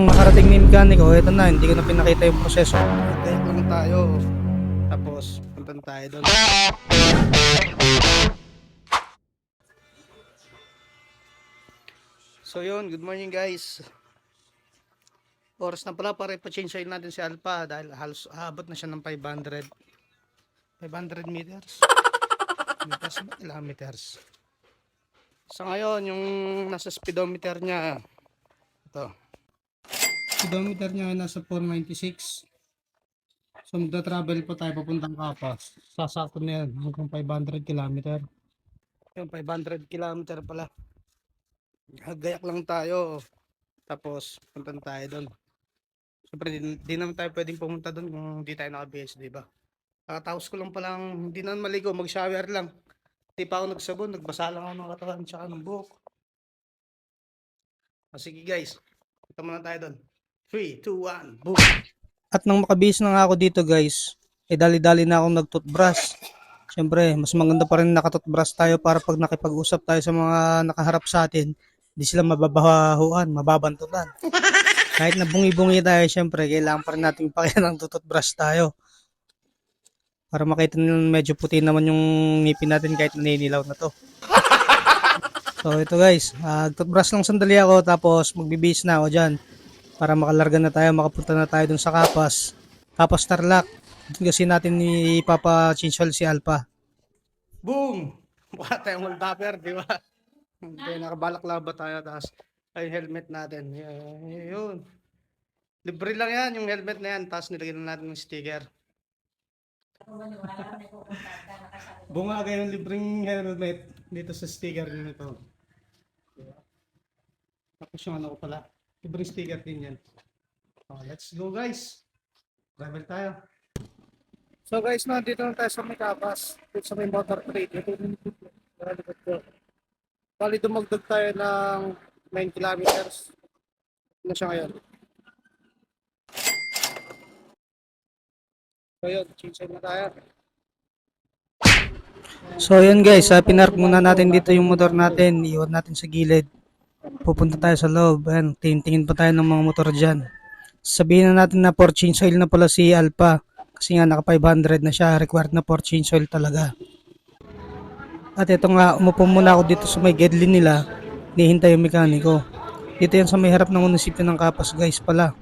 Makarating ni mekaniko, eto na, hindi ko na pinakita yung proseso. Kaya lang tayo. Tapos, puntan tayo doon. So yun, good morning guys. Oras na pala para ipa-change oil natin si Alpha dahil halos aabot na siya ng 500. 500 meters. Meters ba? Kilometers. So ngayon, yung nasa speedometer niya, ito. Speedometer niya nasa 496. So magta-travel po tayo papuntang Kapas. Sasakto na yan hanggang 500 kilometer. Yung 500 kilometer pala. Gayak lang tayo. Tapos puntan tayo doon. Siyempre, di, di naman tayo pwedeng pumunta doon kung hindi tayo naka-BS, di ba? Kakataos ko lang palang, hindi naman maligo, mag-shower lang. Hindi pa ako nagsabon, nagbasa lang ako ng katawan tsaka ng buhok. O sige guys, punta muna tayo doon. 3, 2, 1, boom! At nang makabihis na nga ako dito guys, eh dali-dali na akong nag-toothbrush. Siyempre, mas maganda pa rin nakatoothbrush tayo para pag nakipag-usap tayo sa mga nakaharap sa atin, hindi sila mababahuan, mababantutan. Kahit na bungi-bungi tayo, siyempre, kailangan pa rin natin ipakita ng toothbrush tayo. Para makita nila medyo puti naman yung ngipin natin kahit naninilaw na to. So ito guys, uh, toothbrush lang sandali ako tapos magbibihis na ako dyan para makalarga na tayo, makapunta na tayo dun sa Kapas. Kapas Tarlac. Doon kasi natin ipapa-change oil si Alpha. Boom! Mukha tayong wallpaper, di ba? Okay, nakabalak ba tayo tapos ay helmet natin. Yun. Libre lang yan, yung helmet na yan. Tapos nilagyan na natin ng sticker. Bunga kayo yung libreng helmet dito sa sticker nito. Tapos yung ano ko pala. Libreng sticker din yan. Oh, let's go guys. Travel tayo. So guys, nandito na tayo sa may kapas. Dito sa may motor trade. Ito yung likod ko. Bali dumagdag tayo ng 9 kilometers. Ano siya ngayon? So yun, change na tayo. So yun guys, uh, pinark muna natin dito yung motor natin. Iwan natin sa gilid. Pupunta tayo sa loob. Ayan, tingin-tingin pa tayo ng mga motor dyan. Sabihin na natin na for change oil na pala si Alpha. Kasi nga naka 500 na siya. Required na for change oil talaga. At ito nga, umupo muna ako dito sa may gedli nila. Nihintay yung mekaniko. Dito yan sa may harap ng munisipyo ng Kapas guys pala.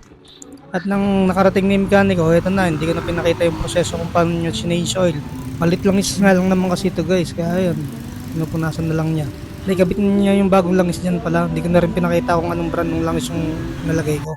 At nang nakarating ni mekaniko, ito na, hindi ko na pinakita yung proseso kung paano nyo change oil. Malit lang is nga lang naman kasi ito guys, kaya yun, pinupunasan na lang niya. Hindi, kabit niya yung bagong langis dyan pala. Hindi ko na rin pinakita kung anong brand ng langis yung nalagay ko.